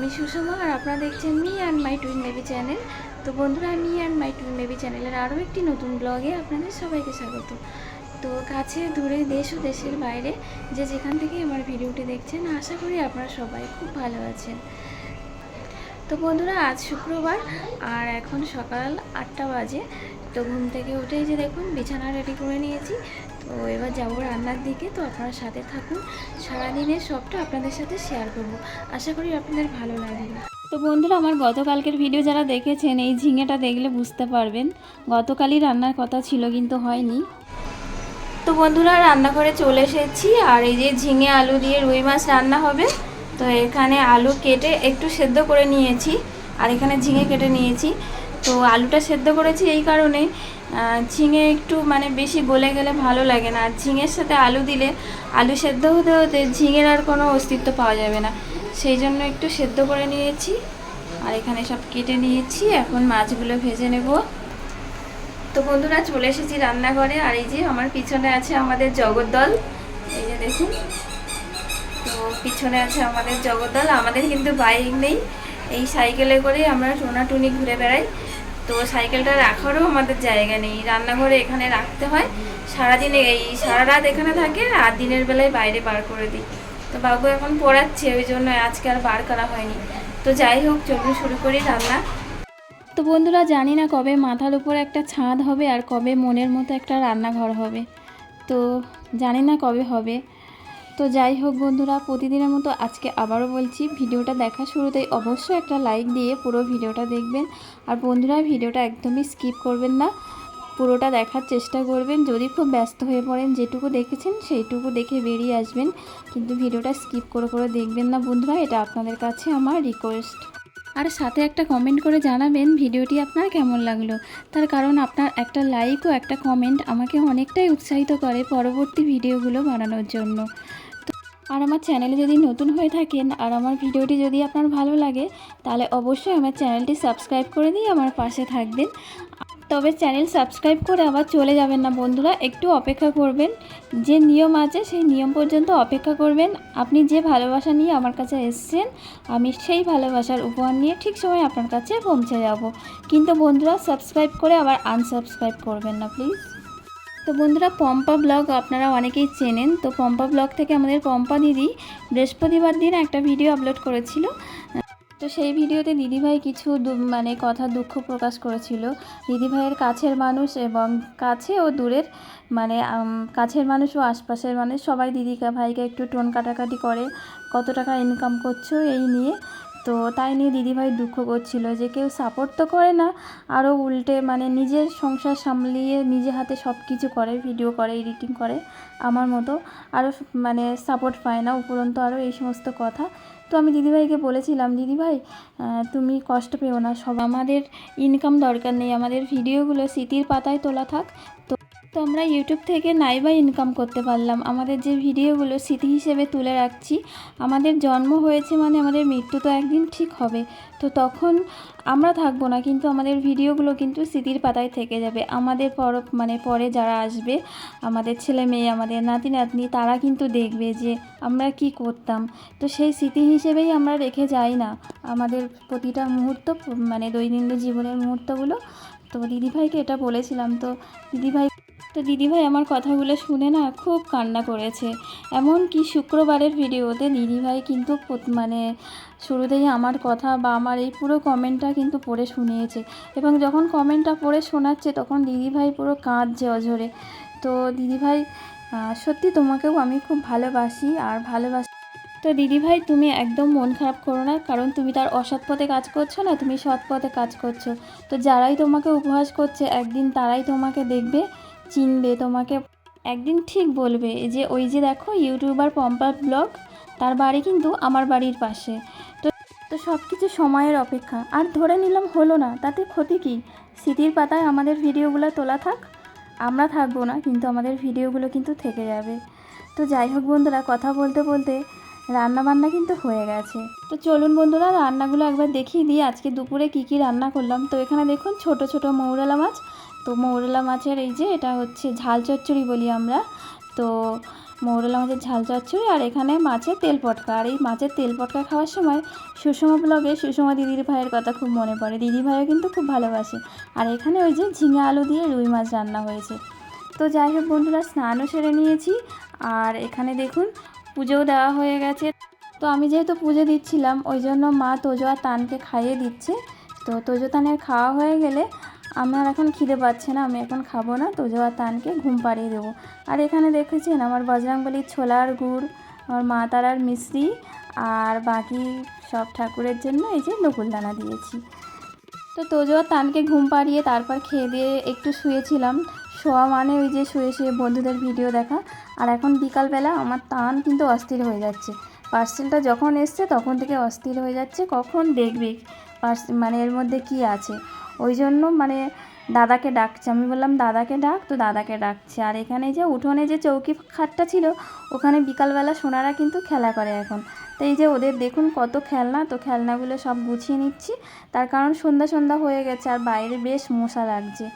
আমি সুষমা আর আপনারা দেখছেন me and my twin baby channel. তো বন্ধুরা, me and my twin baby চ্যানেলের আরও একটি নতুন ব্লগে আপনাদের সবাইকে স্বাগত। তো কাছে, দূরে, দেশ ও দেশের বাইরে যে যেখান থেকে আমার ভিডিওটি দেখছেন, আশা করি আপনারা সবাই খুব ভালো আছেন। তো বন্ধুরা, আজ শুক্রবার আর এখন সকাল আটটা বাজে। তো ঘুম থেকে উঠেই যে দেখুন, বিছানা রেডি করে নিয়েছি। তো এবার যাব রান্নার দিকে। তো আপনারা সাথে থাকুন। সারাদিনের সবটা আপনাদের সাথে শেয়ার করব। আশা করি আপনাদের ভালো লাগবে। তো বন্ধুরা আমার গতকালকের ভিডিও যারা দেখেছেন এই ঝিঙেটা দেখলে বুঝতে পারবেন। গতকালই রান্নার কথা ছিল কিন্তু হয়নি। তো বন্ধুরা রান্নাঘরে চলে এসেছি। আর এই যে ঝিঙে আলু দিয়ে রুই মাছ রান্না হবে। তো এখানে আলু কেটে একটু সেদ্ধ করে নিয়েছি। আর এখানে ঝিঙে কেটে নিয়েছি। তো আলুটা সেদ্ধ করেছি এই কারণে। ঝিঙে একটু মানে বেশি গলে গেলে ভালো লাগে না। আর ঝিঙের সাথে আলু দিলে আলু সেদ্ধ হতে হতে ঝিঙের আর কোনো অস্তিত্ব পাওয়া যাবে না। সেই জন্য একটু সেদ্ধ করে নিয়েছি। আর এখানে সব কেটে নিয়েছি। এখন মাছগুলো ভেজে নেব। তো বন্ধুরা, চলে এসেছি রান্নাঘরে। আর এই যে আমার পিছনে আছে আমাদের জগদ্দল। এই যে দেখুন। তো পিছনে আছে আমাদের জগদ্দল। আমাদের কিন্তু বাইক নেই। এই সাইকেলে করে আমরা টোনাটুনি ঘুরে বেড়াই। তো সাইকেলটা রাখারও আমাদের জায়গা নেই। রান্নাঘরে এখানে রাখতে হয়। সারাদিন এই সারা রাত এখানে থাকে আর দিনের বেলায় বাইরে বার করে দিই। তো বাবু এখন পড়াচ্ছে, ওই জন্য আজকে আর বার করা হয়নি। তো যাই হোক, চলুন শুরু করি রান্না। তো বন্ধুরা, জানি না কবে মাথার উপর একটা ছাদ হবে আর কবে মনের মতো একটা রান্নাঘর হবে। তো জানি না কবে হবে। তো যাই হোক বন্ধুরা, প্রতিদিনের মতো আজকে আবারও বলছি, ভিডিওটা দেখা শুরুতেই অবশ্যই একটা লাইক দিয়ে পুরো ভিডিওটা দেখবেন। আর বন্ধুরা, ভিডিওটা একদমই স্কিপ করবেন না, পুরোটা দেখার চেষ্টা করবেন। যদি খুব ব্যস্ত হয়ে পড়েন, যেটুকু দেখেছেন সেইটুকু দেখে বেরিয়ে আসবেন। কিন্তু ভিডিওটা স্কিপ করে করে দেখবেন না বন্ধুরা, এটা আপনাদের কাছে আমার রিকোয়েস্ট আর সাথে একটা কমেন্ট করে জানাবেন ভিডিওটি আপনার কেমন লাগল। তার কারণ আপনার একটা লাইক ও একটা কমেন্ট আমাকে অনেকটাই উৎসাহিত করে পরবর্তী ভিডিওগুলো বানানোর জন্য। আর আমার চ্যানেলে যদি নতুন হয়ে থাকেন আর আমার ভিডিওটি যদি আপনার ভালো লাগে, তাহলে অবশ্যই আমার চ্যানেলটি সাবস্ক্রাইব করে দিয়ে আমার পাশে থাকবেন। তবে চ্যানেল সাবস্ক্রাইব করে আবার চলে যাবেন না বন্ধুরা, একটু অপেক্ষা করবেন। যে নিয়ম আছে সেই নিয়ম পর্যন্ত অপেক্ষা করবেন। আপনি যে ভালোবাসা নিয়ে আমার কাছে এসছেন, আমি সেই ভালোবাসার উপহার নিয়ে ঠিক সময় আপনার কাছে পৌঁছে যাব। কিন্তু বন্ধুরা, সাবস্ক্রাইব করে আবার আনসাবস্ক্রাইব করবেন না, প্লিজ। তো বন্ধুরা, পম্পা ব্লগ আপনারা অনেকেই চেনেন। তো পম্পা ব্লগ থেকে আমাদের পম্পা দিদি বৃহস্পতিবার দিন একটা ভিডিও আপলোড করেছিল। তো সেই ভিডিওতে দিদিভাই কিছু মানে কথা দুঃখ প্রকাশ করেছিল। দিদিভাইয়ের কাছের মানুষ এবং কাছে ও দূরের মানে কাছের মানুষ ও আশপাশের মানুষ সবাই দিদি ভাইকে একটু টোন কাটাকাটি করে, কত টাকা ইনকাম করছ এই নিয়ে। তো তাই নিয়ে দিদিভাই দুঃখ করছিল যে কেউ সাপোর্ট তো করে না আরও উল্টে মানে নিজের সংসার সামলিয়ে নিজে হাতে সব কিছু করে ভিডিও করে এডিটিং করে, আমার মতো। আরও মানে সাপোর্ট পায় না, উপরন্ত আরও এই সমস্ত কথা। তো আমি দিদিভাইকে বলেছিলাম, দিদিভাই তুমি কষ্ট পেও না, সব আমাদের ইনকাম দরকার নেই, আমাদের ভিডিওগুলো স্মৃতির পাতায় তোলা থাক। তো তো আমরা ইউটিউব থেকে নাইবা ইনকাম করতে পারলাম। আমাদের যে ভিডিওগুলো স্মৃতি হিসেবে তুলে রাখছি, আমাদের জন্ম হয়েছে মানে আমাদের মৃত্যু তো একদিন ঠিক হবে। তো তখন আমরা থাকব না, কিন্তু আমাদের ভিডিওগুলো কিন্তু স্মৃতির পাতায় থেকে যাবে। আমাদের পর মানে পরে যারা আসবে, আমাদের ছেলে মেয়ে, আমাদের নাতি নাতনি, তারা কিন্তু দেখবে যে আমরা কি করতাম। তো সেই স্মৃতি হিসেবেই আমরা রেখে যাই না। আমাদের প্রতিটা মুহূর্ত মানে দৈনন্দিন জীবনের মুহূর্তগুলো, তো দিদিভাইকে এটা বলেছিলাম, তো দিদিভাই তো দিদিভাই আমার কথাগুলো শুনে না খুব কান্না করেছে। এমন কি শুক্রবারের ভিডিওতে দিদিভাই কিন্তু মানে শুরুতেই আমার কথা বা আমার এই পুরো কমেন্টটা কিন্তু পড়ে শুনিয়েছে এবং যখন কমেন্টটা পড়ে শোনাচ্ছে তখন দিদিভাই পুরো কাঁদছে অঝরে। তো দিদিভাই সত্যি তোমাকেও আমি খুব ভালোবাসি আর ভালোবাসি। তো দিদিভাই, তুমি একদম মন খারাপ করো না, কারণ তুমি তার অসৎ পথে কাজ করছ না, তুমি সৎ পথে কাজ করছ। তো যারাই তোমাকে উপহাস করছে, একদিন তারাই তোমাকে দেখবে। চিনবে, তোমাকে একদিন ঠিক বলবে যে, ওই যে দেখো ইউটিউবার পম্পা ব্লগ, তার বাড়ি কিন্তু আমার বাড়ির পাশে। তো তো সব কিছু সময়ের অপেক্ষা। আর ধরে নিলাম হলো না, তাতে ক্ষতি কী? স্মৃতির পাতায় আমাদের ভিডিওগুলো তোলা থাক, আমরা থাকব না, কিন্তু আমাদের ভিডিওগুলো কিন্তু থেকে যাবে। তো যাই হোক বন্ধুরা, কথা বলতে বলতে রান্না বান্না কিন্তু হয়ে গেছে। তো চলুন বন্ধুরা, রান্নাগুলো একবার দেখিয়ে দিই, আজকে দুপুরে কি কি রান্না করলাম। তো এখানে দেখুন ছোট ছোট মৌরালা মাছ তো মৌরলা মাছের এই যে এটা হচ্ছে ঝাল চচ্চড়ি বলি আমরা। তো মৌরলা মাছের ঝাল চচ্চড়ি আর এখানে মাছের তেল পটকা। আর এই মাছের তেল পটকা খাওয়ার সময় সুষমা ব্লগে সুষমা দিদির ভাইয়ের কথা খুব মনে পড়ে। দিদি ভাইও কিন্তু খুব ভালোবাসে। আর এখানে ওই যে ঝিঙে আলু দিয়ে রুই মাছ রান্না হয়েছে। তো যাই হোক বন্ধুরা, স্নানও সেরে নিয়েছি। আর এখানে দেখুন, পুজোও দেওয়া হয়ে গেছে। তো আমি যেহেতু পুজো দিচ্ছিলাম, ওই জন্য মা তোজো আর তানকে খাইয়ে দিচ্ছে। তো তোজো তানের খাওয়া হয়ে গেলে আমার এখন খিদে পাচ্ছে না, আমি এখন খাব না তোজো আর তানকে ঘুম পাড়িয়ে দেবো। আর এখানে দেখেছেন আমার বজরংবলির ছোলার গুড়, আমার মা তারার মিশ্রি, আর বাকি সব ঠাকুরের জন্য এই যে নকুলদানা দিয়েছি। তো তোজো আর তানকে ঘুম পাড়িয়ে তারপর খেয়ে দিয়ে একটু শুয়েছিলাম। শোয়া মানে ওই যে শুয়ে শুয়ে বন্ধুদের ভিডিও দেখা। আর এখন বিকালবেলা আমার তান কিন্তু অস্থির হয়ে যাচ্ছে। পার্সেলটা যখন এসছে তখন থেকে অস্থির হয়ে যাচ্ছে, কখন দেখবি? পার্স মানে এর মধ্যে কি আছে? ওই জন্য মানে দাদাকে ডাকছে। আমি বললাম, দাদাকে ডাক? তো দাদাকে ডাকছে। আর এখানে যে উঠোনে যে চৌকি খাটটা ছিল, ওখানে বিকালবেলা সোনারা কিন্তু খেলা করে এখন। তো এই যে ওদের দেখুন কত খেলনা, তো খেলনাগুলো সব গুছিয়ে নিচ্ছি। তার কারণ সন্ধ্যা সন্ধ্যা হয়ে গেছে, আর বাইরে বেশ মশা লাগছে।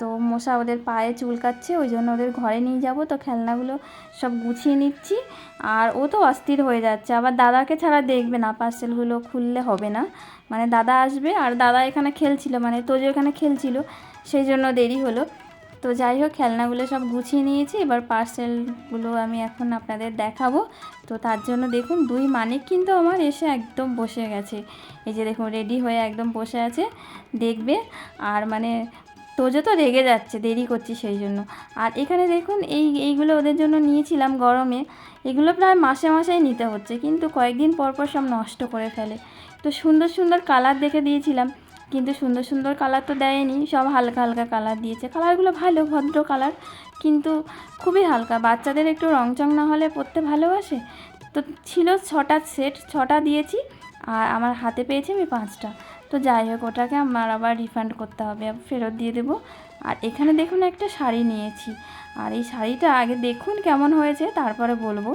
তো মশা ওদের পায়ে চুলকাচ্ছে, ওই জন্য ওদের ঘরে নিয়ে যাব। তো খেলনাগুলো সব গুছিয়ে নিচ্ছি। আর ও তো অস্থির হয়ে যাচ্ছে। আবার দাদাকে ছাড়া দেখবে না, পার্সেলগুলো খুললে হবে না। মানে দাদা আসবে, আর দাদা এখানে খেলছিল মানে তোজো এখানে খেলছিল, সেই জন্য দেরি হলো। তো যাই হোক, খেলনাগুলো সব গুছিয়ে নিয়েছি। এবার পার্সেলগুলো আমি এখন আপনাদের দেখাবো। তো তার জন্য দেখুন, দুই মানিক কিন্তু আমার এসে একদম বসে গেছে। এই যে দেখুন, রেডি হয়ে একদম বসে আছে, দেখবে। আর মানে তোজো তো রেগে যাচ্ছে, দেরি করছি সেই জন্য। আর এখানে দেখুন, এই, এইগুলো ওদের জন্য নিয়েছিলাম গরমে। এগুলো প্রায় মাসে মাসেই নিতে হচ্ছে, কিন্তু কয়েকদিন পর পর সব নষ্ট করে ফেলে। তো সুন্দর সুন্দর কালার দেখে দিয়েছিলাম, কিন্তু সুন্দর সুন্দর কালার তো দেয়নি, সব হালকা হালকা কালার দিয়েছে। কালারগুলো ভালো, ভদ্র কালার, কিন্তু খুবই হালকা। বাচ্চাদের একটু রংচং না হলে পরতে ভালোবাসে? তো ছিল ছটা সেট, ছটা দিয়েছি, আর আমার হাতে পেয়েছি আমি পাঁচটা। তো যাই হোক, ওটাকে আমার আবার রিফান্ড করতে হবে ফেরত দিয়ে দেবো। আর এখানে দেখুন একটা শাড়ি নিয়েছি। আর এই শাড়িটা আগে দেখুন কেমন হয়েছে, তারপরে বলব।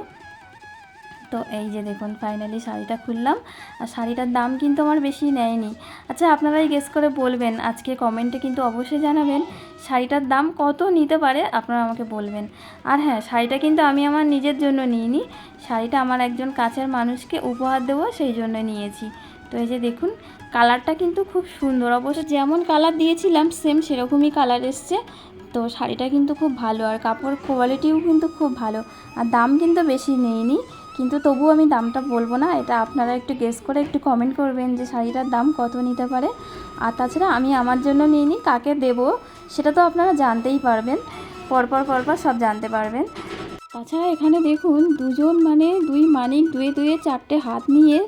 তো এই যে দেখুন ফাইনালি শাড়িটা খুললাম। আর শাড়িটার দাম কিন্তু আমার বেশি নেয়নি। আচ্ছা আপনারাই গেস করে বলবেন, আজকে কমেন্টে কিন্তু অবশ্যই জানাবেন, শাড়িটার দাম কত নিতে পারে, আপনারা আমাকে বলবেন। আর হ্যাঁ শাড়িটা কিন্তু আমি আমার নিজের জন্য নিইনি, শাড়িটা আমার একজন কাছের মানুষকে উপহার দেবো, সেই জন্য নিয়েছি। তো এই যে দেখুন, কালারটা কিন্তু খুব সুন্দর। অবশ্য যেমন কালার দিয়েছিলাম সেম সেরকমই কালার এসছে। তো শাড়িটা কিন্তু খুব ভালো, আর কাপড় কোয়ালিটিও কিন্তু খুব ভালো। আর দাম কিন্তু বেশি নেয়নি কিন্তু তবু আমি দামটা বলব না। এটা আপনারা একটু গেস করে একটু কমেন্ট করবেন যে শাড়িটার দাম কত নিতে পারে। আর তাছাড়া আমি আমার জন্য নিইনি, কাকে দেবো, সেটা তো আপনারা জানতেই পারবেন। পরপর পরপর সব জানতে পারবেন। তাছাড়া এখানে দেখুন দুজন মানে দুই মানিক দুয়ে দুয়ে চারটে হাত নিয়ে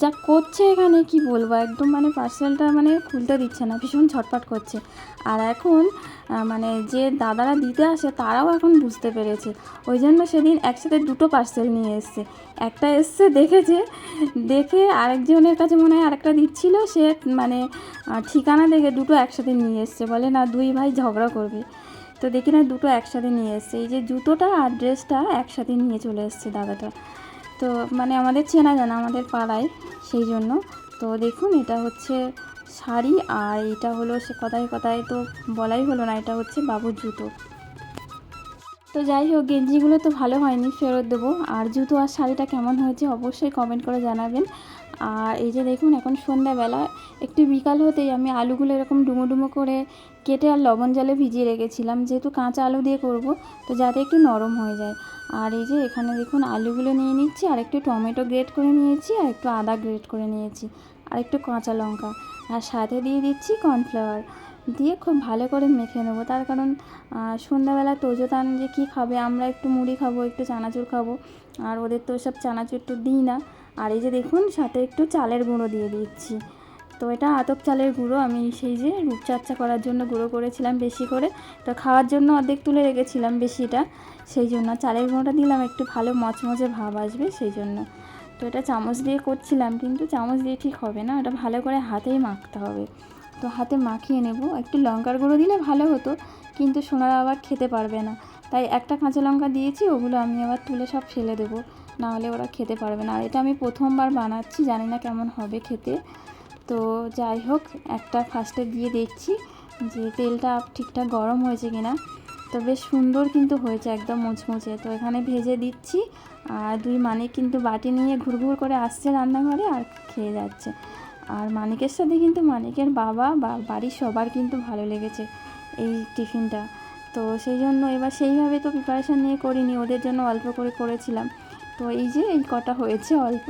যা করছে এখানে, কি বলব? একদম মানে পার্সেলটা মানে খুলতে দিচ্ছে না, ভীষণ ছটপট করছে। আর এখন মানে যে দাদারা দিতে আসে তারাও এখন বুঝতে পেরেছে। ওই জন্য সেদিন একসাথে দুটো পার্সেল নিয়ে এসছে। একটা এসছে দেখেছে দেখে আরেকজনের কাছে মনে হয় আরেকটা দিচ্ছিল, সে মানে ঠিকানা দেখে দুটো একসাথে নিয়ে এসছে। বলে, না, দুই ভাই ঝগড়া করবে। তো দেখি না, দুটো একসাথে নিয়ে এসছে। এই যে জুতোটা আর ড্রেসটা একসাথে নিয়ে চলে এসছে দাদাটা। তো মানে আমাদের চেনা জানা আমাদের পাড়ায় সেই জন্য। তো দেখুন, এটা হচ্ছে শাড়ি আর এটা হলো সে কথায় কথায় তো বলাই হলো না, এটা হচ্ছে বাবুর জুতো। তো যাই হোক, গেঞ্জিগুলো তো ভালো হয়নি, ফেরত দেবো। আর জুতো আর শাড়িটা কেমন হয়েছে অবশ্যই কমেন্ট করে জানাবেন। আর এই যে দেখুন, এখন সন্ধ্যাবেলা, একটু বিকাল হতেই আমি আলুগুলো এরকম ডুমো ডুমো করে কেটে আর লবণ জলে ভিজিয়ে রেখেছিলাম। যেহেতু কাঁচা আলু দিয়ে করব, তো যাতে একটু নরম হয়ে যায়। আর এই যে এখানে দেখুন, আলুগুলো নিয়ে নিচ্ছি, আর একটু টমেটো গ্রেট করে নিয়েছি, আর একটু আদা গ্রেট করে নিয়েছি, আর একটু কাঁচা লঙ্কা। আর সাথে দিয়ে দিচ্ছি কর্নফ্লাওয়ার। দিয়ে খুব ভালো করে মেখে নেব। তার কারণ সন্ধ্যাবেলা তোজোতান যে কী খাবে, আমরা একটু মুড়ি খাব, একটু চানাচুর খাব, আর ওদের তো সব চানাচুর তো দিই না। আর এই যে দেখুন, সাথে একটু চালের গুঁড়ো দিয়ে দিচ্ছি। তো এটা আতপ চালের গুঁড়ো, আমি সেই যে রূপচর্চা করার জন্য গুঁড়ো করেছিলাম বেশি করে। তো খাওয়ার জন্য অর্ধেক তুলে রেখেছিলাম বেশিটা সেই জন্য চালের গুঁড়োটা দিলাম, একটু ভালো মচমচে ভাব আসবে সেই জন্য। তো এটা চামচ দিয়ে করছিলাম, কিন্তু চামচ দিয়ে ঠিক হবে না, ওটা ভালো করে হাতেই মাখতে হবে। তো হাতে মাখিয়ে নেব। একটু লঙ্কার গুঁড়ো দিলে ভালো হতো, কিন্তু সোনারা আবার খেতে পারবে না। তাই একটা কাঁচা লঙ্কা দিয়েছি, ওগুলো আমি আবার তুলে সব ফেলে দেবো। নাহলে ওরা খেতে পারবে না। আর এটা আমি প্রথমবার বানাচ্ছি, জানি না কেমন হবে খেতে। তো যাই হোক, একটা ফার্স্টে দিয়ে দেখছি যে তেলটা ঠিকঠাক গরম হয়েছে কিনা। তো বেশ সুন্দর কিন্তু হয়েছে, একদম মুচমুচে। তো এখানে ভেজে দিচ্ছি, আর দুই মানিক কিন্তু বাটি নিয়ে ঘুরঘুর করে আসছে রান্নাঘরে আর খেয়ে যাচ্ছে। আর মানিকের সাথে কিন্তু মানিকের বাবা বা বাড়ির সবার কিন্তু ভালো লেগেছে এই টিফিনটা। তো সেই জন্য এবার সেইভাবে তো প্রিপারেশান নিয়ে করিনি, ওদের জন্য অল্প করে করেছিলাম। তো এই যে এই কটা হয়েছে অল্প,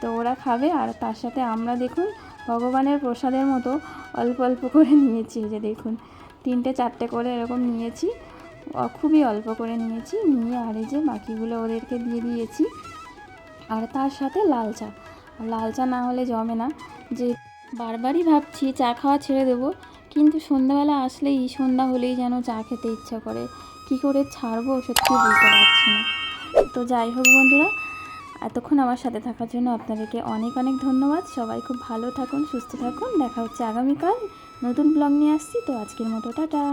তো ওরা খাবে আর তার সাথে আমরা দেখুন ভগবানের প্রসাদের মতো অল্প অল্প করে নিয়েছি যে দেখুন, তিনটে চারটে করে এরকম নিয়েছি খুবই অল্প করে নিয়েছি, নিয়ে আর এই যে বাকিগুলো ওদেরকে দিয়ে দিয়েছি। আর তার সাথে লাল চা লাল চা না হলে জমে না, যে বারবারই ভাবছি চা খাওয়া ছেড়ে দেবো, কিন্তু সন্ধ্যাবেলা আসলেই সন্ধ্যা হলেই যেন চা খেতে ইচ্ছা করে, কি করে ছাড়বো সত্যি বুঝতে পারছি না। তো যাই হোক বন্ধুরা, এতক্ষণ আমার সাথে থাকার জন্য আপনাদেরকে অনেক অনেক ধন্যবাদ। সবাই খুব ভালো থাকুন, সুস্থ থাকুন। দেখা হচ্ছে আগামীকাল নতুন ব্লগ নিয়ে আসছি। তো আজকের মতো, টাটা।